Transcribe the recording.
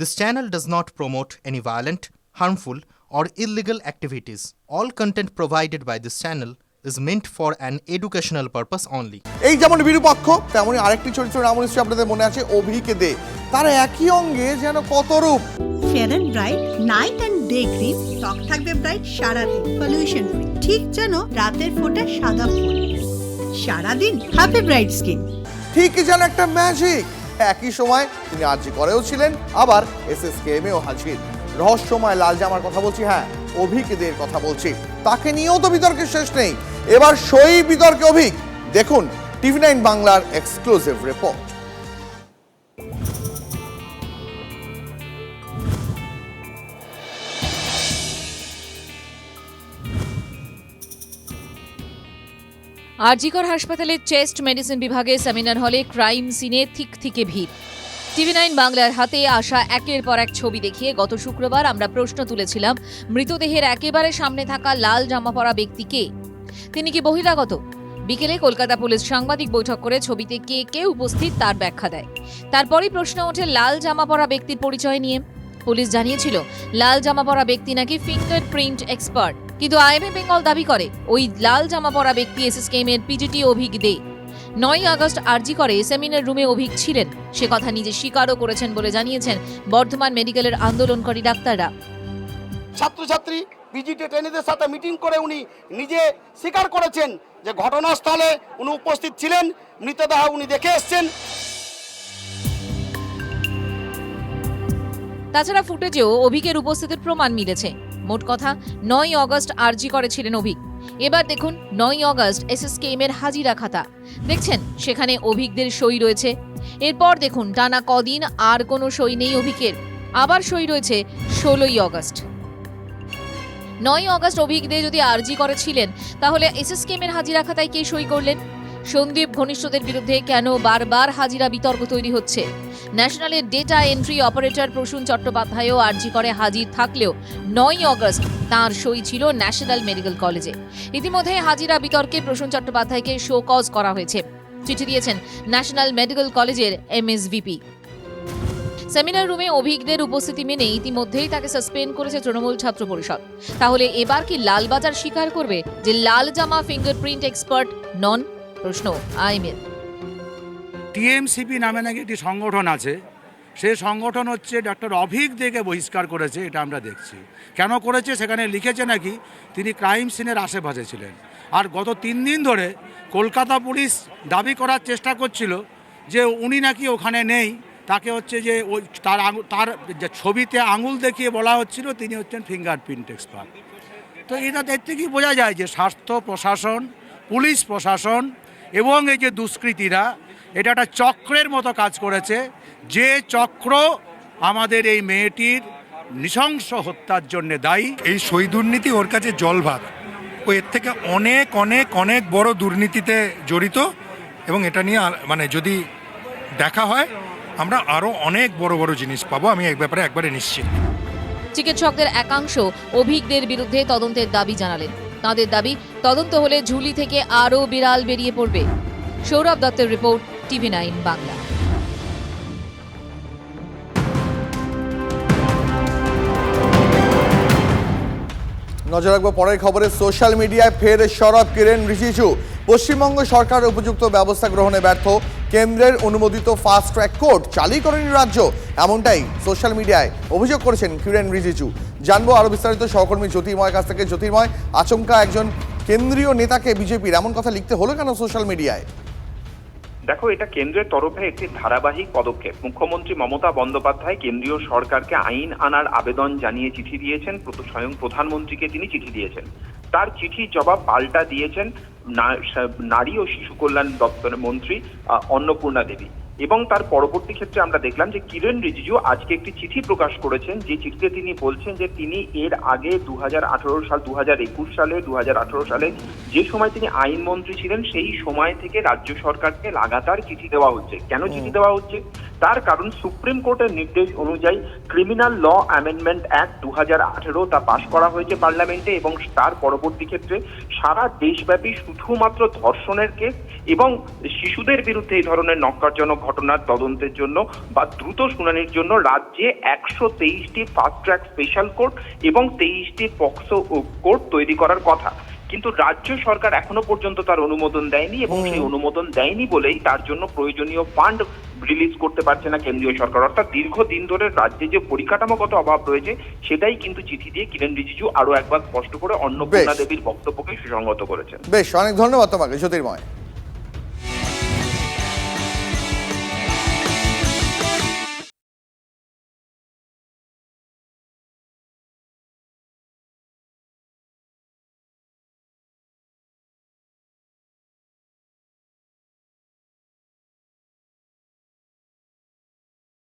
This channel does not promote any violent, harmful, or illegal activities. All content provided by this channel is meant for an educational purpose only. এই যেমন বিরূপক্ষ তেমনই আরেকটি চরিত্র নাম নিশ্চয়ই আপনাদের মনে আছে অভিকে দে। তার একই অঙ্গে যেন কত রূপ। Fair and bright night and day cream ত্বক থাকবে ব্রাইট সারাদিন পলিউশন ফ্রি ঠিক যেন রাতের ফোটা সাদা ফুল সারাদিন হ্যাপি ব্রাইট স্কিন ঠিকই যেন একটা ম্যাজিক একই সময় তিনি আরজি করেও ছিলেন, আবার এস এস কে এমেও হাজির। রহস্যময় লাল জামার কথা বলছি হ্যাঁ অভিকদের কথা বলছি। তাকে নিয়েও তো বিতর্কের শেষ নেই। এবার সই বিতর্কে অভিক দেখুন, টিভি নাইন বাংলার এক্সক্লুসিভ রিপোর্ট আরজিকর হাসপাতালের চেস্ট মেডিসিন বিভাগে সেমিনার হলে ক্রাইম সিনে থিক থিকে ভিড়। টিভি নাইন বাংলার হাতে আসা একের পর এক ছবি দেখিয়ে গত শুক্রবার আমরা প্রশ্ন তুলেছিলাম, মৃতদেহের একেবারে সামনে থাকা লাল জামা পরা ব্যক্তিকে তিনি কি বহিরাগত? বিকেলে কলকাতা পুলিশ সাংবাদিক বৈঠক করে ছবিতে কে কে উপস্থিত তার ব্যাখ্যা দেয়। তারপরই প্রশ্ন ওঠে লাল জামা পরা ব্যক্তির পরিচয় নিয়ে। পুলিশ জানিয়েছিল, লাল জামা পরা ব্যক্তি নাকি ফিঙ্গার প্রিন্ট এক্সপার্ট। কিন্তু আইএমএ বেঙ্গল দাবি করে ওই লাল জামা পরা ব্যক্তি এসএসকেএম এর পিজিটি অভিক দে। নয় আগস্ট আরজি করে সেমিনার রুমে অভিক ছিলেন। সে কথা নিজে স্বীকারও করেছেন বলে জানিয়েছেন বর্ধমান মেডিকেলের আন্দোলনকারী ডাক্তাররা। ছাত্রছাত্রী পিজিটি ট্রেনিদের সাথে মিটিং করে উনি নিজে স্বীকার করেছেন যে ঘটনাস্থলে উনি উপস্থিত ছিলেন মৃতদেহ উনি দেখে এসছেন। তাছাড়া ফুটেজেও অভিকের উপস্থিতির প্রমাণ মিলেছে। মোট কথা নয় অগস্ট আরজি করেছিলেন অভিক। এবার দেখুন নয় অগস্ট এসএসকেএম এর হাজিরা খাতা। দেখছেন, সেখানে অভিকদের সই রয়েছে। এরপর দেখুন, টানা কদিন আর কোনো সই নেই অভিকের। আবার সই রয়েছে ষোলোই অগস্ট। নয় অগস্ট অভিক দে যদি আরজি করেছিলেন, তাহলে এসএসকেএম এর হাজিরা খাতায় কে সই করলেন? সন্দীপ ঘনিষ্ঠদের বিরুদ্ধে কেন বারবার হাজিরা বিতর্ক তৈরি হচ্ছে? ন্যাশনালের ডেটা এন্ট্রি অপারেটর প্রসূন চট্টোপাধ্যায়ও আর্জি করে হাজির থাকলেও নয় অগস্ট তার সই ছিল ন্যাশনাল মেডিকেল কলেজে ইতিমধ্যে হাজিরা বিতর্কে প্রসূন চট্টোপাধ্যায়কে শো কজ করা হয়েছে। চিঠি দিয়েছেন ন্যাশনাল মেডিকেল কলেজের এমএসভিপি সেমিনার রুমে অভিজ্ঞদের উপস্থিতি মেনে ইতিমধ্যেই তাকে সাসপেন্ড করেছে তৃণমূল ছাত্র পরিষদ। তাহলে এবার কি লালবাজার স্বীকার করবে যে লাল জামা ফিঙ্গারপ্রিন্ট এক্সপার্ট নন? প্রশ্ন আইমের টিএমসিপি নামে নাকি একটি সংগঠন আছে সেই সংগঠন হচ্ছে ডক্টর অভিক দেকে বহিষ্কার করেছে, এটা আমরা দেখছি। কেন করেছে সেখানে লিখেছে নাকি, তিনি ক্রাইম সিনের আশেপাশে ছিলেন। আর গত তিন দিন ধরে কলকাতা পুলিশ দাবি করার চেষ্টা করছিল যে উনি নাকি ওখানে নেই, তাকে হচ্ছে যে ওই তার আঙু- তার ছবিতে আঙুল দেখিয়ে বলা হচ্ছিল, তিনি হচ্ছেন ফিঙ্গারপ্রিন্ট এক্সপার্ট তো এটা এর কি বোঝা যায় যে স্বাস্থ্য প্রশাসন, পুলিশ প্রশাসন এবং এই যে দুষ্কৃতীরা, এটা একটা চক্রের মতো কাজ করেছে। যে চক্র আমাদের এই মেয়েটির নৃশংস হত্যার জন্য দায়ী। এই সই দুর্নীতি ওর কাছে জল ভাত ও এর থেকে অনেক অনেক অনেক বড় দুর্নীতিতে জড়িত এবং এটা নিয়ে মানে যদি দেখা হয়, আমরা আরও অনেক বড় বড় জিনিস পাবো। আমি এক ব্যাপারে একবারে নিশ্চিত। চিকিৎসকদের একাংশ অভিজ্ঞদের বিরুদ্ধে তদন্তের দাবি জানালেন। তাঁদের দাবি, তদন্ত হলে ঝুলি থেকে আরও বিড়াল বেরিয়ে পড়বে। সৌরভ দত্তের রিপোর্ট টিভি নাইন বাংলা। নজর রাখব পরের খবরে সোশ্যাল মিডিয়ায় ফের সরব কিরেন রিজিজু। পশ্চিমবঙ্গ সরকার উপযুক্ত ব্যবস্থা গ্রহণে ব্যর্থ। কেন্দ্রের অনুমোদিত ফাস্ট ট্র্যাক কোর্ট চালুই করেনি রাজ্য। এমনটাই সোশ্যাল মিডিয়ায় অভিযোগ করেছেন কিরেন রিজিজু। জানব আরও বিস্তারিত সহকর্মী জ্যোতির্ময় কাছ থেকে। জ্যোতির্ময়, আচমকা একজন কেন্দ্রীয় নেতাকে বিজেপির এমন কথা লিখতে হলো কেন সোশ্যাল মিডিয়ায়? দেখো, এটা কেন্দ্রের তরফে একটি ধারাবাহিক পদক্ষেপ। মুখ্যমন্ত্রী মমতা বন্দ্যোপাধ্যায় কেন্দ্রীয় সরকারকে আইন আনার আবেদন জানিয়ে চিঠি দিয়েছেন স্বয়ং প্রধানমন্ত্রীকে তিনি চিঠি দিয়েছেন। তার চিঠি জবাব পাল্টা দিয়েছেন নারী ও শিশু কল্যাণ দপ্তরের মন্ত্রী অন্নপূর্ণা দেবী। এবং তার পরবর্তী ক্ষেত্রে আমরা দেখলাম যে কিরেন রিজিজু আজকে একটি চিঠি প্রকাশ করেছেন। যে চিঠিতে তিনি বলছেন যে তিনি এর আগে দু হাজার আঠেরো সাল দু হাজার একুশ সালে দু হাজার আঠেরো সালে যে সময় তিনি আইনমন্ত্রী ছিলেন সেই সময় থেকে রাজ্য সরকারকে লাগাতার চিঠি দেওয়া হচ্ছে। কেন চিঠি দেওয়া হচ্ছে? তার কারণ সুপ্রিম কোর্টের নির্দেশ অনুযায়ী ক্রিমিনাল ল অ্যামেন্ডমেন্ট অ্যাক্ট দু হাজার আঠেরো তা পাশ করা হয়েছে পার্লামেন্টে এবং তার পরবর্তী ক্ষেত্রে সারা দেশব্যাপী শুধুমাত্র ধর্ষণের কেস এবং শিশুদের বিরুদ্ধে এই ধরনের নক্কারজনক ঘটনার তদন্তের জন্য বা দ্রুত শুনানির জন্য রাজ্যে একশো তেইশটি ফাস্ট ট্র্যাক স্পেশাল কোর্ট এবং তেইশটি পক্সো কোর্ট তৈরি করার কথা। কিন্তু রাজ্য সরকার এখনও পর্যন্ত তার অনুমোদন দেয়নি এবং সেই অনুমোদন দেয়নি বলেই তার জন্য প্রয়োজনীয় ফান্ড রিলিজ করতে পারছে না কেন্দ্রীয় সরকার। অর্থাৎ দীর্ঘদিন ধরে রাজ্যে যে পরিকাঠামোগত অভাব রয়েছে সেটাই কিন্তু চিঠি দিয়ে কিরেন রিজিজু আরও একবার স্পষ্ট করে অন্নপূর্ণা দেবীর বক্তব্যকে সুসংগত করেছেন। বেশ অনেক ধন্যবাদ তোমাকে জ্যোতির্ময়।